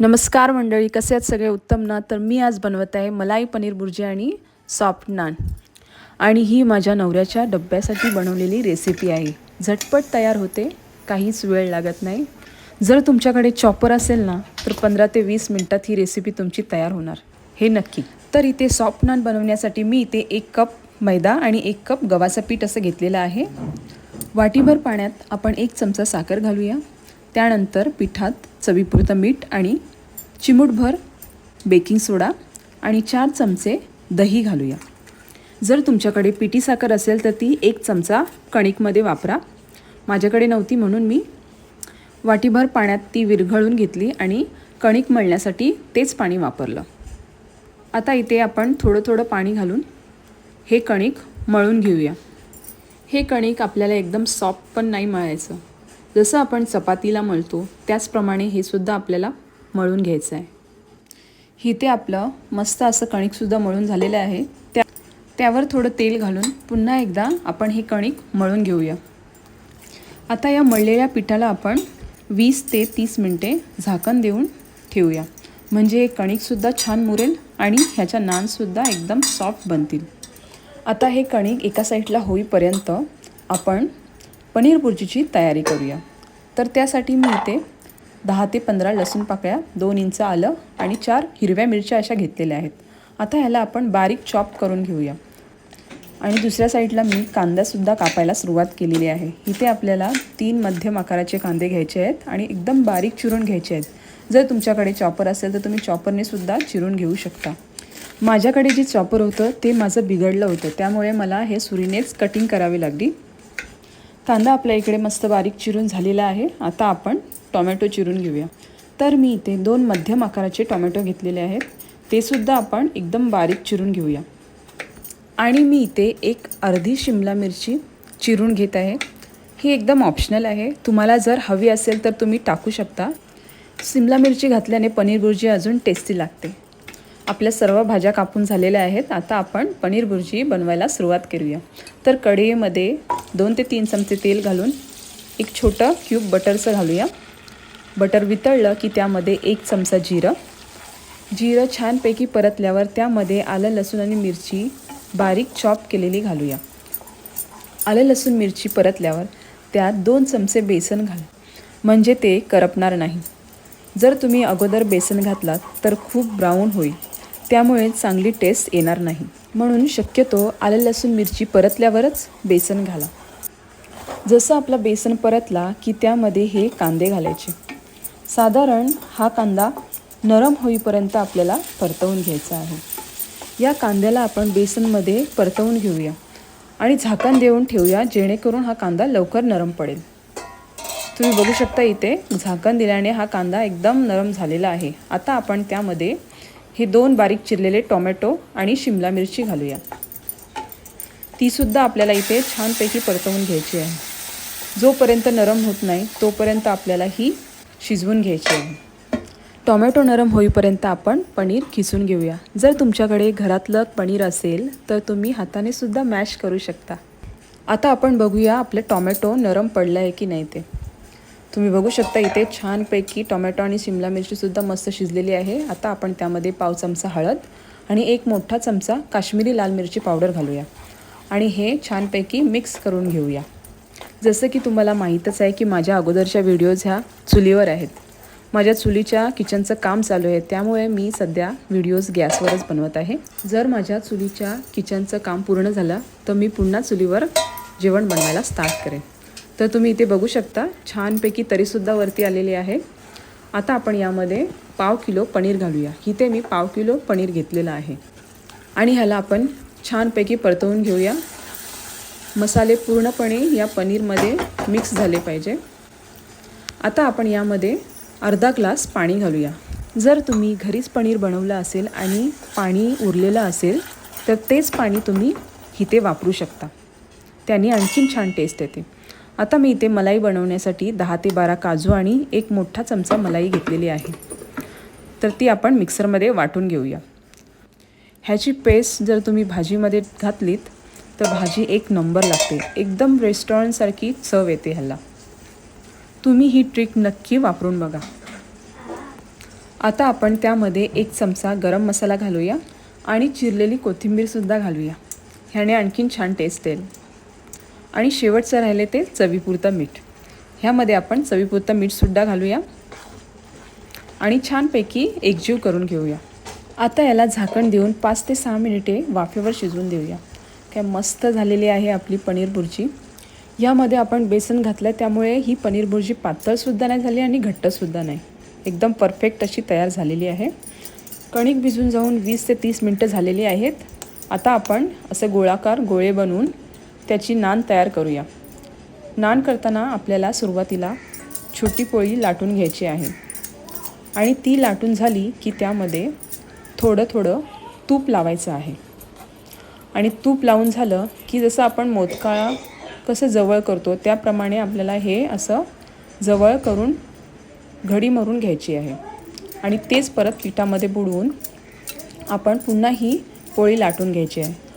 नमस्कार मंडळी कसे आहेत सगळे? उत्तम ना? तर मी आज बनवत आहे मलाई पनीर भुर्जी आणि सॉफ्ट नान आणि ही माझ्या नवऱ्याच्या डब्यासाठी बनवलेली रेसिपी आहे. झटपट तयार होते काहीच वेळ लागत नाही. जर तुमच्याकडे चॉपर असेल ना तर पंधरा ते वीस मिनटात ही रेसिपी तुमची तयार होणार. हे नक्की. तर इथे सॉफ्ट नान बनवण्यासाठी मी इथे एक कप मैदा आणि एक कप गव्हाचं पीठ असं घेतलेलं आहे. वाटीभर पाण्यात आपण एक चमचा साखर घालूया. त्यानंतर पिठात चवीपुरतं मीठ आणि चिमूटभर बेकिंग सोडा आणि चार चमचे दही घालूया. जर तुमच्याकडे पिठी साखर असेल तर ती एक चमचा कणिकमध्ये वापरा. माझ्याकडे नव्हती म्हणून मी वाटीभर पाण्यात ती विरघळून घेतली आणि कणिक मळण्यासाठी तेच पाणी वापरलं. आता इथे आपण थोडं थोडं पाणी घालून हे कणिक मळून घेऊया. हे कणिक आपल्याला एकदम सॉफ्ट पण नाही मळायचं. जसं आपण चपातीला मळतो त्याचप्रमाणे हे सुद्धा आपल्याला मळून घ्यायचं आहे. इथे आपलं मस्त असं कणिकसुद्धा मळून झालेलं आहे. त्या त्यावर थोडं तेल घालून पुन्हा एकदा आपण हे कणिक मळून घेऊया. आता या मळलेल्या पिठाला आपण वीस ते तीस मिनटे झाकण देऊन ठेवूया. म्हणजे कणिकसुद्धा छान मुरेल आणि ह्याच्या नानसुद्धा एकदम सॉफ्ट बनतील. आता हे कणिक एका साईडला होईपर्यंत आपण पनीर बुर्जीची तयारी करूया. तर त्यासाठी मी इथे दहा ते पंधरा लसूण पाकळ्या दोन इंच आलं आणि चार हिरव्या मिरच्या अशा घेतलेल्या आहेत. आता ह्याला आपण बारीक चॉप करून घेऊया. आणि दुसऱ्या साईडला मी कांदासुद्धा कापायला सुरुवात केलेली आहे. इथे आपल्याला तीन मध्यम आकाराचे कांदे घ्यायचे आहेत आणि एकदम बारीक चिरून घ्यायचे आहेत. जर तुमच्याकडे चॉपर असेल तर तुम्ही चॉपरने सुद्धा चिरून घेऊ शकता. माझ्याकडे जे चॉपर होतं ते माझं बिघडलं होतं. त्यामुळे मला हे सुरीनेच कटिंग करावी लागली. कांदा आपल्या इकडे मस्त बारीक चिरून झालेला आहे. आता आपण टॉमॅटो चिरून घेऊया. तर मी इथे दोन मध्यम आकाराचे टॉमॅटो घेतलेले आहेत. ते सुद्धा आपण एकदम बारीक चिरून घेऊया. आणि मी इथे एक अर्धी शिमला मिरची चिरून घेत आहे. ही एकदम ऑप्शनल आहे. तुम्हाला जर हवी असेल तर तुम्ही टाकू शकता. शिमला मिरची घातल्याने पनीर भुर्जी अजून टेस्टी लागते. आपल्या सर्व भाज्या कापून झालेल्या आहेत. आता आपण पनीर भुर्जी बनवायला सुरुवात करूया. तर कढईमध्ये दोन ते तीन चमचे तेल घालून एक छोटं क्यूब बटरचं घालूया. बटर वितळलं की त्यामध्ये एक चमचा जिरं. जिरं छानपैकी परतल्यावर त्यामध्ये आलं लसूण आणि मिरची बारीक चॉप केलेली घालूया. आलं लसूण मिरची परतल्यावर त्यात दोन चमचे बेसन घाल. म्हणजे ते करपणार नाही. जर तुम्ही अगोदर बेसन घातलात तर खूप ब्राऊन होईल. त्यामुळे चांगली टेस्ट येणार नाही. म्हणून शक्यतो आलं लसूण मिरची परतल्यावरच बेसन घाला. जसं आपला बेसन परतला की त्यामध्ये हे कांदे घालायचे. साधारण हा कांदा नरम होईपर्यंत आपल्याला परतवून घ्यायचा आहे. या कांद्याला आपण बेसनमध्ये परतवून घेऊया आणि झाकण देऊन ठेवूया जेणेकरून हा कांदा लवकर नरम पडेल. तुम्ही बघू शकता इथे झाकण दिल्याने हा कांदा एकदम नरम झालेला आहे. आता आपण त्यामध्ये हे दोन बारीक चिरलेले टोमॅटो आणि शिमला मिरची घालूया. तीसुद्धा आपल्याला इथे छानपैकी परतवून घ्यायची आहे. जोपर्यंत नरम होत नाही तोपर्यंत आपल्याला ही शिजवून घ्यायची आहे. टोमॅटो नरम होईपर्यंत आपण पनीर खिसून घेऊया. जर तुमच्याकडे घरातलं पनीर असेल तर तुम्ही हाताने सुद्धा मॅश करू शकता. आता आपण बघूया आपले टॉमॅटो नरम पडलं आहे की नाही ते. तुम्ही बघू शकता इथे छानपैकी टोमॅटो आणि शिमला मिरचीसुद्धा मस्त शिजलेली आहे. आता आपण त्यामध्ये पाव चमचा हळद आणि एक मोठा चमचा काश्मीरी लाल मिरची पावडर घालूया. आणि हे छानपैकी मिक्स करून घेऊया. जसं की तुम्हाला माहीतच आहे की माझ्या अगोदरच्या व्हिडिओज ह्या चुलीवर आहेत. माझ्या चुलीच्या किचनचं काम चालू आहे त्यामुळे मी सध्या व्हिडिओज गॅसवरच बनवत आहे. जर माझ्या चुलीच्या किचनचं काम पूर्ण झालं तर मी पुन्हा चुलीवर जेवण बनवायला स्टार्ट करेन. तर तुम्ही इथे बघू शकता छानपैकी तरीसुद्धा वरती आलेली आहे. आता आपण यामध्ये पाव किलो पनीर घालूया. इथे मी पाव किलो पनीर घेतलेलं आहे. आणि ह्याला आपण छानपैकी परतवून घेऊया. मसाले पूर्णपणे या पनीरमध्ये मिक्स झाले पाहिजे. आता आपण यामध्ये अर्धा ग्लास पाणी घालूया. जर तुम्ही घरीच पनीर बनवलं असेल आणि पाणी उरलेलं असेल तर तेच पाणी तुम्ही इथे वापरू शकता. त्याने आणखीन छान टेस्ट येते. आता मी इथे मलाई बनवण्यासाठी दहा ते बारा काजू आणि एक मोठा चमचा मलाई घेतलेली आहे. तर ती आपण मिक्सरमध्ये वाटून घेऊया. ह्याची पेस्ट जर तुम्ही भाजीमध्ये घातलीत तर भाजी एक नंबर लागते. एकदम रेस्टॉरंटसारखी चव येते ह्याला. तुम्ही ही ट्रिक नक्की वापरून बघा. आता आपण त्यामध्ये एक चमचा गरम मसाला घालूया आणि चिरलेली कोथिंबीरसुद्धा घालूया. ह्याने आणखीन छान टेस्ट येईल. आणि शेवटचं राहिले ते चवीपुरतं मीठ. ह्यामध्ये आपण चवीपुरतं मीठसुद्धा घालूया. आणि छानपैकी एकजीव करून घेऊया. आता याला झाकण देऊन पाच ते सहा मिनिटे वाफेवर शिजवून देऊया. काय मस्त झालेली आहे आपली पनीर भुर्जी यामध्ये आपण बेसन घातलं त्यामुळे ही पनीर भुर्जी पातळसुद्धा नाही झाली आणि घट्टसुद्धा नाही. एकदम परफेक्ट अशी तयार झालेली आहे. कणिक भिजून जाऊन वीस ते तीस मिनटं झालेली आहेत. आता आपण असे गोळाकार गोळे बनवून त्याची नान तयार करूया. नान करताना आपल्याला सुरुवातीला छोटी पोळी लाटून घ्यायची आहे. आणि ती लाटून झाली की त्यामध्ये थोडं थोडं तूप लावायचं आहे. आणि तूप लावून झालं की जसं आपण मोदकाळा कसं जवळ करतो त्याप्रमाणे आपल्याला हे असं जवळ करून घडी मारून घ्यायची आहे. आणि तेच परत पिठामध्ये बुडवून आपण पुन्हा ही पोळी लाटून घ्यायची आहे.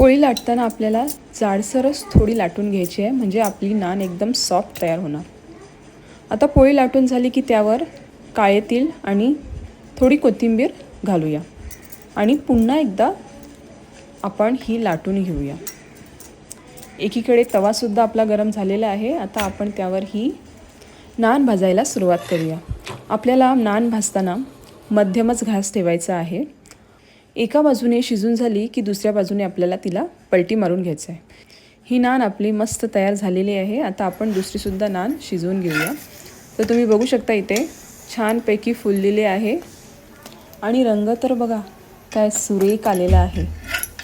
पोळी लाटताना आपल्याला जाडसरच थोडी लाटून घ्यायची आहे म्हणजे आपली नान एकदम सॉफ्ट तयार होणार. आता पोळी लाटून झाली की त्यावर काळे तीळ आणि थोडी कोथिंबीर घालूया. आणि पुन्हा एकदा आपण ही लाटून घेऊया. एकीकडे तवासुद्धा आपला गरम झालेला आहे आता आपण त्यावर ही नान भाजायला सुरुवात करूया. आपल्याला नान भाजताना मध्यमच घास ठेवायचा आहे. एका बाजूने शिजून झाली की दुसऱ्या बाजूने आपल्याला तिला पलटी मारून घ्यायचं आहे ही नान आपली मस्त तयार झालेली आहे. आता आपण दुसरीसुद्धा नान शिजवून घेऊया. तर तुम्ही बघू शकता इथे छानपैकी फुललेले आहे. आणि रंग तर बघा काय सुरेख आलेला आहे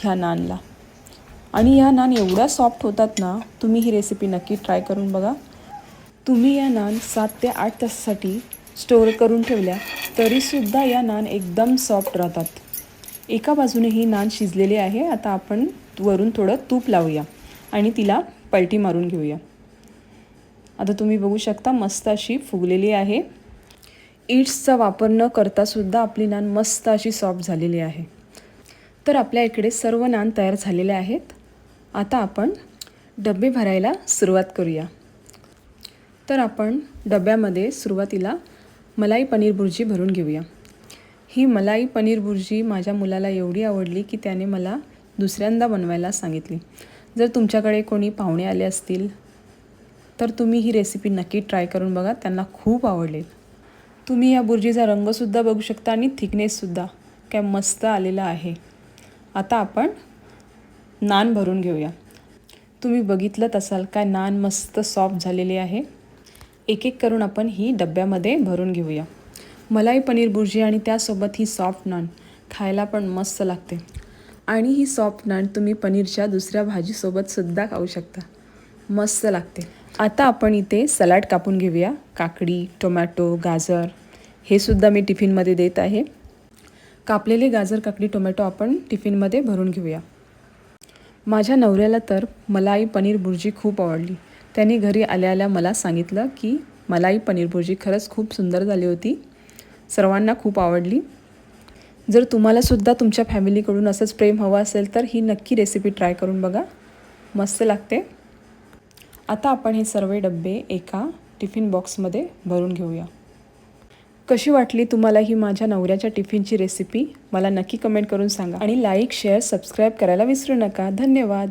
ह्या नानला. आणि या नान एवढ्या सॉफ्ट होतात ना तुम्ही ही रेसिपी नक्की ट्राय करून बघा. तुम्ही या नान सात ते आठ तासासाठी स्टोअर करून ठेवल्या तरीसुद्धा या नान एकदम सॉफ्ट राहतात. एका बाजूने ही नान शिजलेली आहे. आता आपण वरून थोडं तूप लावूया आणि तिला पलटी मारून घेऊया. आता तुम्ही बघू शकता मस्त अशी फुगलेली आहे. ईट्सचा वापर न करतासुद्धा आपली नान मस्त अशी सॉफ्ट झालेली आहे. तर आपल्या इकडे सर्व नान तयार झालेले आहेत. आता आपण डबे भरायला सुरुवात करूया. तर आपण डब्यामध्ये सुरुवातीला मलाई पनीर भुर्जी भरून घेऊया. ही मलाई पनीर बुर्जी माझ्या मुलाला एवढी आवडली की त्याने मला दुसऱ्यांदा बनवायला सांगितली. जर तुमच्याकडे कोणी पाहुणे आले असतील तर तुम्ही ही रेसिपी नक्की ट्राय करून बघा त्यांना खूप आवडेल. तुम्ही या बुर्जीचा रंगसुद्धा बघू शकता आणि थिकनेससुद्धा काय मस्त आलेला आहे. आता आपण नान भरून घेऊया. तुम्ही बघितलं असाल काय नान मस्त सॉफ्ट झालेले आहे. एक एक करून आपण ही डब्यामध्ये भरून घेऊया. मलाई पनीर भुर्जी आणि त्यासोबत ही सॉफ्ट नान खायला पण मस्त लागते. आणि ही सॉफ्ट नान तुम्ही पनीरच्या दुसऱ्या भाजीसोबतसुद्धा खाऊ शकता. मस्त लागते. आता आपण इथे सलाड कापून घेऊया. काकडी टोमॅटो गाजर हे सुद्धा मी टिफिनमध्ये देत आहे. कापलेले गाजर काकडी टोमॅटो आपण टिफिनमध्ये भरून घेऊया. माझ्या नवऱ्याला तर मलाई पनीर भुर्जी खूप आवडली. त्याने घरी आल्या आल्या मला सांगितलं की मलाई पनीर भुर्जी खरंच खूप सुंदर झाली होती. सर्वांना खूप आवडली. जर तुम्हालासुद्धा तुमच्या फॅमिलीकडून असंच प्रेम हवं असेल तर ही नक्की रेसिपी ट्राय करून बघा. मस्त लागते. आता आपण हे सर्व डब्बे एका टिफिन बॉक्समध्ये भरून घेऊया. कशी वाटली तुम्हाला ही माझ्या नवऱ्याच्या टिफिनची रेसिपी मला नक्की कमेंट करून सांगा. आणि लाईक शेअर सबस्क्राईब करायला विसरू नका. धन्यवाद.